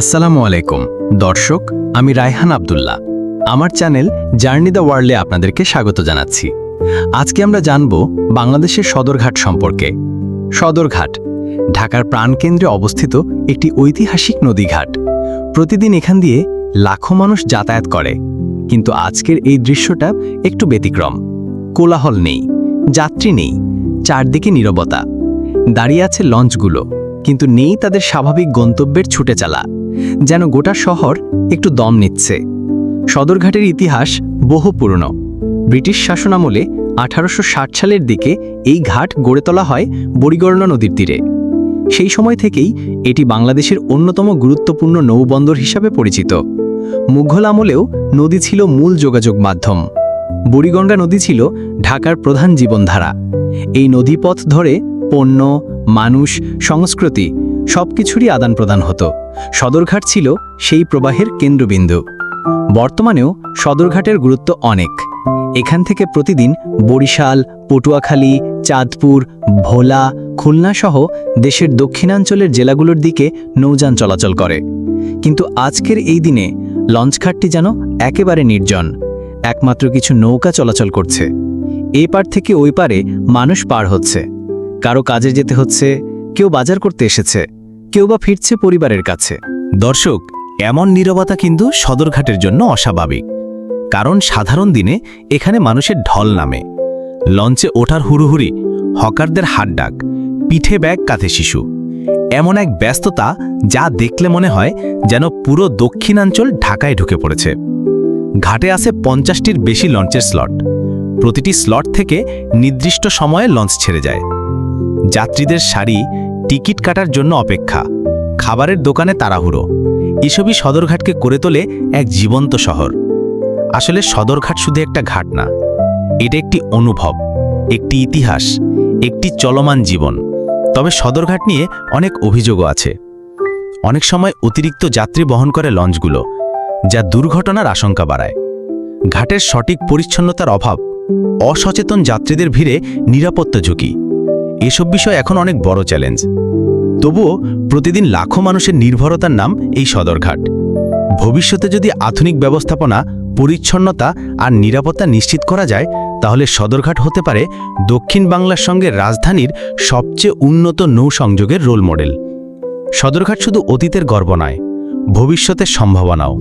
আসসালামু আলাইকুম। দর্শক, আমি রায়হান আব্দুল্লাহ। আমার চ্যানেল জার্নি দ্য ওয়ার্ল্ডে আপনাদেরকে স্বাগত জানাচ্ছি। আজকে আমরা জানব বাংলাদেশের সদরঘাট সম্পর্কে। সদরঘাট, ঢাকার প্রাণকেন্দ্রে অবস্থিত একটি ঐতিহাসিক নদীঘাট। প্রতিদিন এখান দিয়ে লাখো মানুষ যাতায়াত করে। কিন্তু আজকের এই দৃশ্যটা একটু ব্যতিক্রম। কোলাহল নেই, যাত্রী নেই, চারদিকে নীরবতা। দাঁড়িয়ে আছে লঞ্চগুলো, কিন্তু নেই তাদের স্বাভাবিক গন্তব্যের ছুটে চালা। যেন গোটা শহর একটু দম নিচ্ছে। সদরঘাটের ইতিহাস বহু পুরনো। ব্রিটিশ শাসনামলে আঠারোশো সালের দিকে এই ঘাট গড়ে তোলা হয় বরিগর্ণ নদীর তীরে। সেই সময় থেকেই এটি বাংলাদেশের অন্যতম গুরুত্বপূর্ণ নৌবন্দর হিসাবে পরিচিত। মুঘল আমলেও নদী ছিল মূল যোগাযোগ মাধ্যম। বুড়িগঙ্গা নদী ছিল ঢাকার প্রধান জীবনধারা। এই নদীপথ ধরে পণ্য, মানুষ, সংস্কৃতি সবকিছুরই আদান প্রদান হতো। সদরঘাট ছিল সেই প্রবাহের কেন্দ্রবিন্দু। বর্তমানেও সদরঘাটের গুরুত্ব অনেক। এখান থেকে প্রতিদিন বরিশাল, পটুয়াখালী, চাঁদপুর, ভোলা খুলনা সহ দেশের দক্ষিণাঞ্চলের জেলাগুলোর দিকে নৌযান চলাচল করে। কিন্তু আজকের এই দিনে লঞ্চঘাটটি যেন একেবারে নির্জন। একমাত্র কিছু নৌকা চলাচল করছে। এ পার থেকে ওই পারে মানুষ পার হচ্ছে। কারও কাজে যেতে হচ্ছে, কেউ বাজার করতে এসেছে। কেউ বা ফিরছে পরিবারের কাছে। দর্শক, এমন নীরবতা কিন্তু সদরঘাটের জন্য অস্বাভাবিক। কারণ সাধারণ দিনে এখানে মানুষের ঢল নামে। লঞ্চে ওঠার হুড়ুহুড়ি, হকারদের হাড্ডাক, পিঠে ব্যাগ কাঁধে শিশু। এমন এক ব্যস্ততা যা দেখলে মনে হয় যেন পুরো দক্ষিণাঞ্চল ঢাকায় ঢুকে পড়েছে। ঘাটে আছে পঞ্চাশটির বেশি লঞ্চের স্লট। প্রতিটি স্লট থেকে নির্দিষ্ট সময়ে লঞ্চ ছেড়ে যায়। যাত্রীদের সারি টিকিট কাটার জন্য অপেক্ষা। খাবারের দোকানে তাড়াহুড়ো। এসবই সদরঘাটকে করে তোলে এক জীবন্ত শহর। আসলে সদরঘাট শুধু একটা ঘাট না, এটা একটি অনুভব, একটি ইতিহাস, একটি চলমান জীবন। তবে সদরঘাট নিয়ে অনেক অভিযোগও আছে। অনেক সময় অতিরিক্ত যাত্রী বহন করে লঞ্চগুলো, যা দুর্ঘটনার আশঙ্কা বাড়ায়। ঘাটের সঠিক পরিচ্ছন্নতার অভাব, অসচেতন যাত্রীদের ভিড়ে নিরাপত্তা ঝুঁকি। এসব বিষয় এখন অনেক বড় চ্যালেঞ্জ। তবুও প্রতিদিন লাখো মানুষের নির্ভরতার নাম এই সদরঘাট। ভবিষ্যতে যদি আধুনিক ব্যবস্থাপনা, পরিচ্ছন্নতা আর নিরাপত্তা নিশ্চিত করা যায়, তাহলে সদরঘাট হতে পারে দক্ষিণ বাংলার সঙ্গে রাজধানীর সবচেয়ে উন্নত নৌ সংযোগের রোল মডেল। সদরঘাট শুধু অতীতের গর্ব নয়, ভবিষ্যতের সম্ভাবনাও।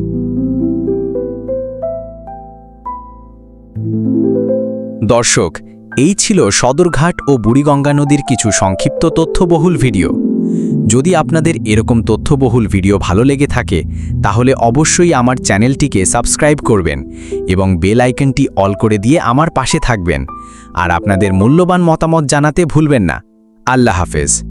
দর্শক এই ছিল সদরঘাট ও বুড়িগঙ্গা নদীর কিছু সংক্ষিপ্ত তথ্যবহুল ভিডিও। যদি আপনাদের এরকম তথ্যবহুল ভিডিও ভালো লেগে থাকে, তাহলে অবশ্যই আমার চ্যানেলটিকে সাবস্ক্রাইব করবেন এবং বেল আইকনটি অল করে দিয়ে আমার পাশে থাকবেন। আর আপনাদের মূল্যবান মতামত জানাতে ভুলবেন না। আল্লাহ হাফেজ।